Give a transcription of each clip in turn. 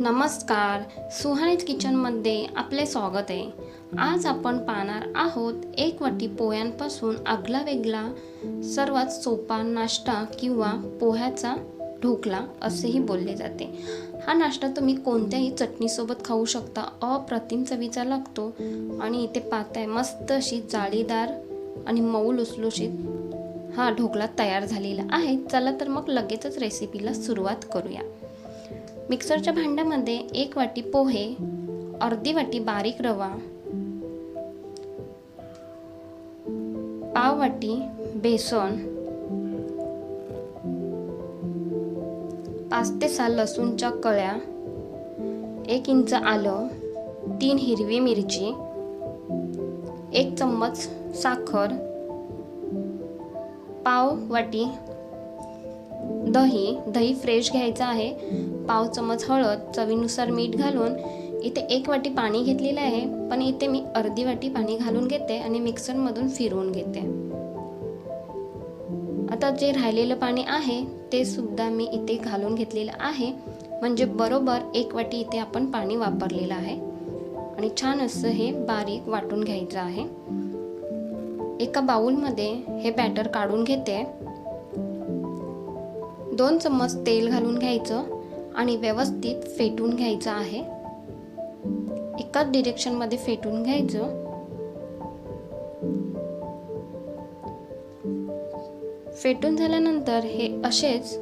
नमस्कार सुहानीज किचनमध्ये आपले स्वागत आहे. आज आपण पाहणार आहोत एक वाटी पोह्यांपासून आगला वेगळा सर्वात सोपा नाश्ता किंवा पोह्याचा ढोकला असेही बोलले जाते. हा नाश्ता तुम्ही कोणत्याही चटणीसोबत खाऊ शकता अप्रतिम चवीचा लागतो आणि इथे पाहताय मस्त अशी जाळीदार आणि मऊ लुसलुशीत हा ढोकला तयार झालेला आहे. चला तर मग लगेचच रेसिपीला सुरुवात करूया. मिक्सरच्या भांड्यामध्ये एक वाटी पोहे अर्धी वाटी बारीक रवा पाव वाटी बेसन पाच ते सहा लसूणच्या कळ्या एक इंच आलं तीन हिरवी मिरची एक चम्मच साखर पाव वाटी दही दही फ्रेश घ्यायचं आहे. पाव चमच हळद चवीनुसार मीठ घालून इथे एक वाटी पाणी घेतलेलं आहे. पण इथे मी अर्धी वाटी पाणी घालून घेते आणि मिक्सरमधून फिरवून घेते. आता जे राहिलेलं पाणी आहे ते सुद्धा मी इथे घालून घेतलेलं आहे. म्हणजे बरोबर एक वाटी इथे आपण पाणी वापरलेलं आहे. आणि छान असं हे बारीक वाटून घ्यायचं आहे. एका बाउलमध्ये हे बॅटर काढून घेते. दोन चम्मच तेल घालून घ्यायचं आणि व्यवस्थित फेटून घ्यायचं आहे. एकाच डिरेक्शनमध्ये फेटून घ्यायचं. फेटून झाल्यानंतर हे असेच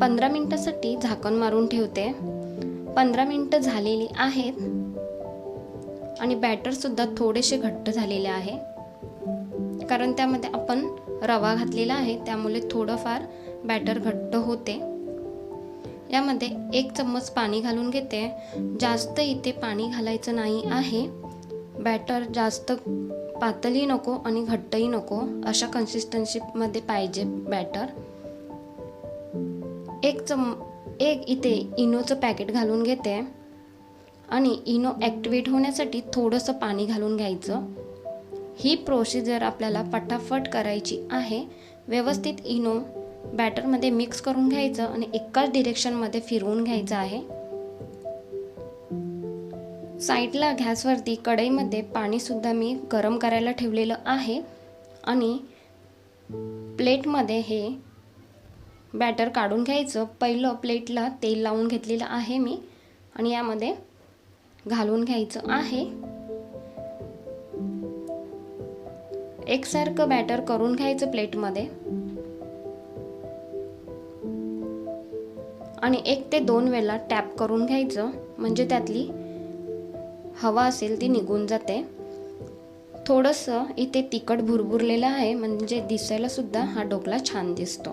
पंधरा मिनटासाठी झाकण मारून ठेवते. पंधरा मिनटं झालेली आहेत आणि बॅटरसुद्धा थोडेसे घट्ट झालेले आहे. कारण त्यामध्ये आपण रवा घातलेला आहे त्यामुळे थोडंफार बॅटर घट्ट होते. यामध्ये एक चम्मच पाणी घालून घेते. जास्त इथे पाणी घालायचं नाही आहे. बॅटर जास्त पातळी नको आणि घट्टही नको. अशा कन्सिस्टन्सीमध्ये पाहिजे बॅटर एक चम एक इथे इनोचं पॅकेट घालून घेते. आणि इनो ॲक्टिवेट होण्यासाठी थोडंसं पाणी घालून घ्यायचं. ही प्रोसिजर आपल्याला पटाफट करायची आहे. व्यवस्थित इनो बॅटरमध्ये मिक्स करून घ्यायचं आणि एकाच डिरेक्शनमध्ये फिरवून घ्यायचं आहे. साईडला गॅसवरती कढईमध्ये पाणीसुद्धा मी गरम करायला ठेवलेलं आहे. आणि प्लेटमध्ये हे बॅटर काढून घ्यायचं. पहिलं प्लेटला तेल लावून घेतलेलं आहे मी. आणि यामध्ये घालून घ्यायचं आहे. एकसारखं बॅटर करून घ्यायचं प्लेटमध्ये. आणि एक ते दोन वेळा टॅप करून घ्यायचं. म्हणजे त्यातली हवा असेल ती निघून जाते. थोडंसं इथे तिखट भुरभुरलेलं आहे. म्हणजे दिसायला सुद्धा हा ढोकला छान दिसतो.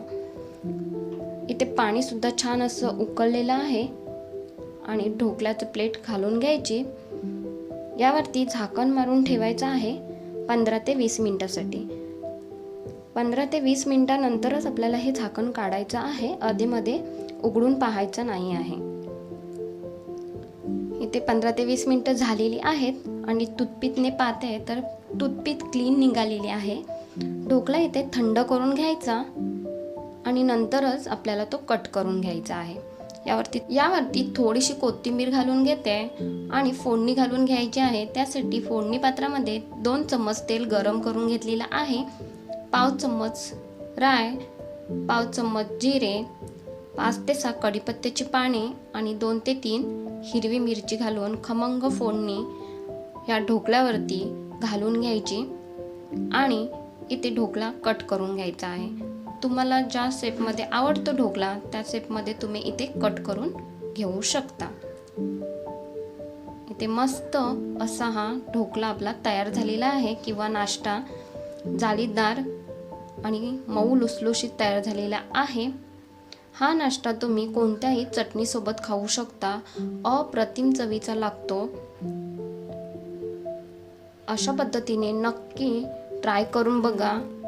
इथे पाणीसुद्धा छान असं उकळलेलं आहे. आणि ढोकल्याचं प्लेट घालून घ्यायची. यावरती झाकण मारून ठेवायचं आहे. पंधरा ते वीस मिनटासाठी. पंधरा ते वीस मिनटानंतरच आपल्याला हे झाकण काढायचं आहे. अधेमध्ये उघडून पाहायचं नाही आहे. इथे पंधरा ते वीस मिनटं झालेली आहेत आणि टूथपीकने पाहते तर टूथपीक क्लीन निघालेली आहे. ढोकळा इथे थंड करून घ्यायचा आणि नंतरच आपल्याला तो कट करून घ्यायचा आहे. यावरती यावरती थोडीशी कोथिंबीर घालून घेते आणि फोडणी घालून घ्यायची आहे. त्यासाठी फोडणी पात्रामध्ये दोन चम्मच तेल गरम करून घेतलेलं आहे. पाव चम्मच राय पाव चम्मच जिरे पाच ते सहा कढीपत्त्याची पाने आणि दोन ते तीन हिरवी मिरची घालून खमंग फोडणी या ढोकळ्यावरती घालून घ्यायची आणि इथे ढोकळा कट करून घ्यायचा आहे. तुम्हाला ज्या शेपमध्ये आवडतो ढोकळा त्या शेपमध्ये तुम्ही इथे कट करून घेऊ शकता. इथे मस्त असा हा ढोकळा आपला तयार झालेला आहे किंवा नाश्ता जाळीदार आणि मऊ लुसलुशीत तयार झालेला आहे. हा नाश्ता तुम्ही कोणत्याही चटणीसोबत खाऊ शकता. अप्रतिम चवीचा लागतो. अशा पद्धतीने नक्की ट्राय करून बघा.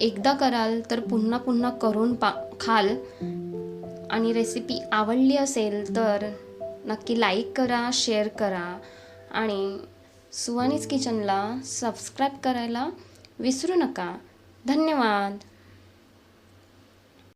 एकदा कराल तर पुन्हा पुन्हा करून पा खाल. आणि रेसिपी आवडली असेल तर नक्की लाईक करा शेअर करा. आणि सुवानीज किचनला सबस्क्राईब करायला विसरू नका. धन्यवाद.